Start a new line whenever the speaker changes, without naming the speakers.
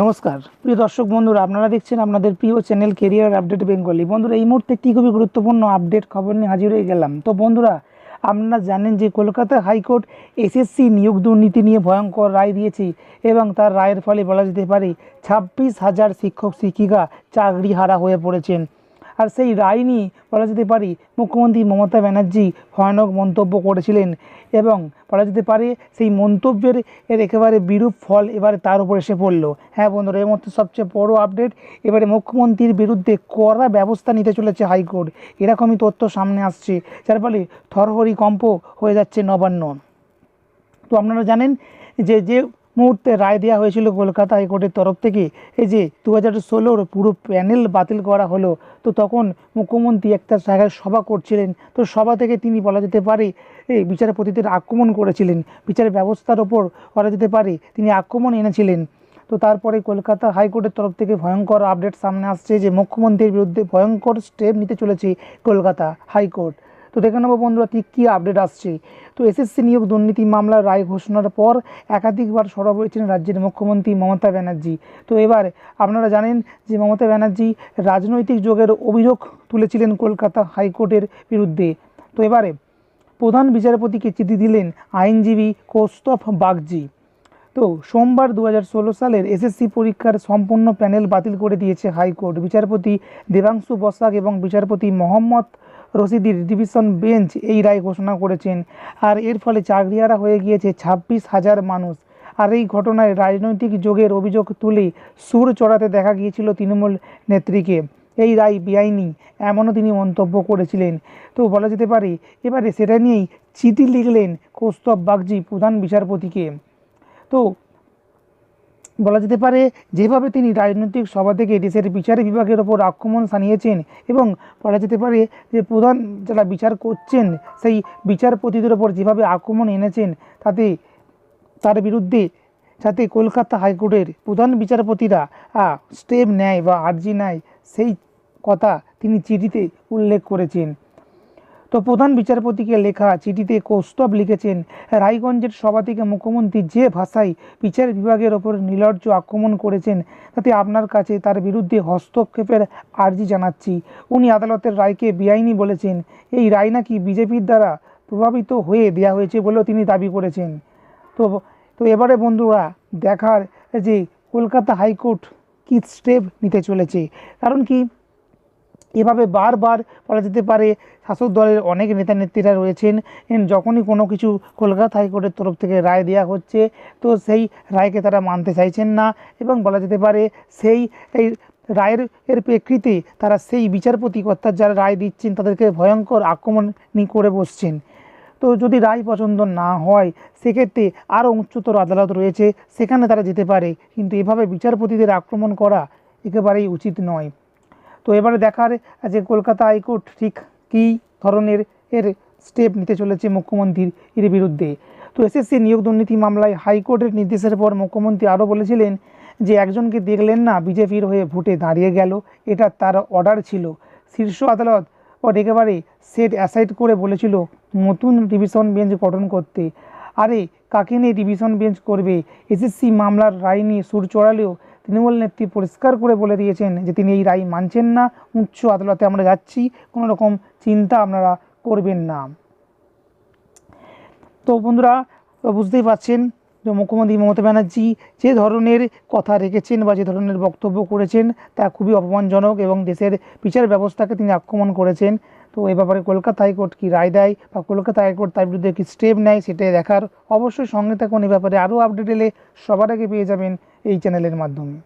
নমস্কার। প্রিয় দর্শক বন্ধুরা, আপনারা দেখছেন আপনাদের প্রিয় চ্যানেল কেরিয়ার আপডেট বেঙ্গলি বন্ধুরা, এই মুহূর্তে একটি খুবই গুরুত্বপূর্ণ আপডেট খবর নিয়ে হাজির হয়ে গেলাম। তো বন্ধুরা, আপনারা জানেন যে কলকাতা হাইকোর্ট এসএসসি নিয়োগ দুর্নীতি নিয়ে ভয়ঙ্কর রায় দিয়েছে এবং তার রায়ের ফলে বলা যেতে পারে ছাব্বিশ হাজার শিক্ষক, শিক্ষিকা চাকরি হারা হয়ে পড়েছেন। আর সেই রায় নিয়ে বলা যেতে পারে মুখ্যমন্ত্রী মমতা ব্যানার্জি ভয়ানক মন্তব্য করেছিলেন এবং বলা যেতে পারে সেই মন্তব্যের এর একেবারে বিরূপ ফল এবারে তার উপর এসে পড়ল। হ্যাঁ বন্ধুরা এর মধ্যে সবচেয়ে বড় আপডেট এবারে মুখ্যমন্ত্রীর বিরুদ্ধে কড়া ব্যবস্থা নিতে চলেছে হাইকোর্ট। এরকমই তথ্য সামনে আসছে, যার ফলে থরহরি কম্প হয়ে যাচ্ছে নবান্ন। তো আপনারা জানেন যে যে মুহূর্তে রায় দেওয়া হয়েছিল কলকাতা হাইকোর্টের তরফ থেকে। এই যে দু হাজার ষোলোর পুরো প্যানেল বাতিল করা হলো, তো তখন মুখ্যমন্ত্রী একটা জায়গায় সভা করছিলেন। তো সভা থেকে তিনি বলা যেতে পারে, এই বিচারপতিদের আক্রমণ করেছিলেন। বিচার ব্যবস্থার ওপর বলা যেতে পারে, তিনি আক্রমণ এনেছিলেন। তো তারপরে কলকাতা হাইকোর্টের তরফ থেকে ভয়ঙ্কর আপডেট সামনে আসছে যে, মুখ্যমন্ত্রীর বিরুদ্ধে ভয়ঙ্কর স্টেপ নিতে চলেছে কলকাতা হাইকোর্ট। তো দেখে নেব বন্ধুরা ঠিক কী আপডেট আসছে। তো এসএসসি নিয়োগ দুর্নীতি মামলার রায় ঘোষণার পর একাধিকবার সরব হয়েছেন রাজ্যের মুখ্যমন্ত্রী মমতা ব্যানার্জি। তো এবার আপনারা জানেন যে মমতা ব্যানার্জি রাজনৈতিক যোগের অভিযোগ তুলেছিলেন কলকাতা হাইকোর্টের বিরুদ্ধে। তো এবারে প্রধান বিচারপতিকে চিঠি দিলেন আইনজীবী কৌস্তভ বাগজি তো সোমবার দু হাজার ষোলো সালের এসএসসি পরীক্ষার সম্পূর্ণ প্যানেল বাতিল করে দিয়েছে হাইকোর্ট। বিচারপতি দেবাংশু বসাক এবং বিচারপতি মোহাম্মদ রশিদির ডিভিশন বেঞ্চ এই রায় ঘোষণা করেছেন। আর এর ফলে চাকরিহারা হয়ে গিয়েছে ছাব্বিশ হাজার মানুষ। আর এই ঘটনায় রাজনৈতিক যোগের অভিযোগ তুলে সুর চড়াতে দেখা গিয়েছিল তৃণমূল নেত্রীকে। এই রায় বেআইনি, এমনও তিনি মন্তব্য করেছিলেন। তো বলা যেতে পারে, এবারে সেটা নিয়েই চিঠি লিখলেন কৌস্তব বাগজি প্রধান বিচারপতিকে। তো বলা যেতে পারে, যেভাবে তিনি রাজনৈতিক সভা থেকে দেশের বিচার বিভাগের ওপর আক্রমণ সানিয়েছেন এবং বলা যেতে পারে যে প্রধান যারা বিচার করছেন, সেই বিচারপতিদের ওপর যেভাবে আক্রমণ এনেছেন, তাতে তার বিরুদ্ধে যাতে কলকাতা হাইকোর্টের প্রধান বিচারপতিরা স্টেপ নেয় বা আর্জি নেয়, সেই কথা তিনি চিঠিতে উল্লেখ করেছেন। তো প্রধান বিচারপতিকে লেখা চিঠিতে কৌস্তব লিখেছেন, রায়গঞ্জের সভা থেকে মুখ্যমন্ত্রী যে ভাষায় বিচার বিভাগের ওপর নির্লজ্জ আক্রমণ করেছেন, তাতে আপনার কাছে তার বিরুদ্ধে হস্তক্ষেপের আর্জি জানাচ্ছি। উনি আদালতের রায়কে বেআইনি বলেছেন। এই রায় নাকি বিজেপির দ্বারা প্রভাবিত হয়ে দেয়া হয়েছে বলেও তিনি দাবি করেছেন। তো তো এবারে বন্ধুরা, দেখার যে কলকাতা হাইকোর্ট কী স্টেপ নিতে চলেছে? কারণ কি? এভাবে বারবার বলা যেতে পারে শাসক দলের অনেক নেতা নেত্রীরা রয়েছেন। যখনই কোনো কিছু কলকাতা হাইকোর্টের তরফ থেকে রায় দেওয়া হচ্ছে, তো সেই রায়কে তারা মানতে চাইছেন না এবং বলা যেতে পারে সেই, এই রায়ের, এর প্রেক্ষিতে তারা সেই বিচারপতি কর্তার যারা রায় দিচ্ছেন, তাদেরকে ভয়ঙ্কর আক্রমণ করে বসছেন। তো যদি রায় পছন্দ না হয়, সেক্ষেত্রে আরও উচ্চতর আদালত রয়েছে, সেখানে তারা যেতে পারে। কিন্তু এভাবে বিচারপতিদের আক্রমণ করা একেবারেই উচিত নয়। তো এবারে দেখার যে কলকাতা হাইকোর্ট ঠিক কী ধরনের এর স্টেপ নিতে চলেছে মুখ্যমন্ত্রীর এর বিরুদ্ধে? তো এসএসসি নিয়োগ দুর্নীতি মামলায় হাইকোর্টের নির্দেশের পর মুখ্যমন্ত্রী আরও বলেছিলেন যে একজনকে দেখলেন না, বিজেপির হয়ে ভোটে দাঁড়িয়ে গেল, এটা তার অর্ডার ছিল। শীর্ষ আদালত ও একেবারে সেট অ্যাসাইড করে বলেছিল, নতুন ডিভিশন বেঞ্চ গঠন করতে। আরে, কাকে নিয়ে ডিভিশন বেঞ্চ করবে? এসএসসি মামলার রায় নিয়ে সুর চড়ালেও তৃণমূল নেত্রী পরিষ্কার করে বলে দিয়েছেন যে তিনি এই রায় মানছেন না, উচ্চ আদালতে আমরা যাচ্ছি, কোনো রকম চিন্তা আপনারা করবেন না। তো বন্ধুরা, বুঝতেই পারছেন যে মুখ্যমন্ত্রী মমতা ব্যানার্জি যে ধরনের কথা রেখেছেন বা যে ধরনের বক্তব্য করেছেন, তা খুবই অপমানজনক এবং দেশের বিচার ব্যবস্থাকে তিনি আক্রমণ করেছেন। তো এ ব্যাপারে কলকাতা হাইকোর্ট কি রায় দেয় বা কলকাতা হাইকোর্ট তার বিরুদ্ধে কি স্টেপ নেয় সেটাই দেখার অবশ্যই সঙ্গে থাকুন। এ ব্যাপারে আরও আপডেট এলে সবার আগে পেয়ে যাবেন এই চ্যানেলের মাধ্যমে।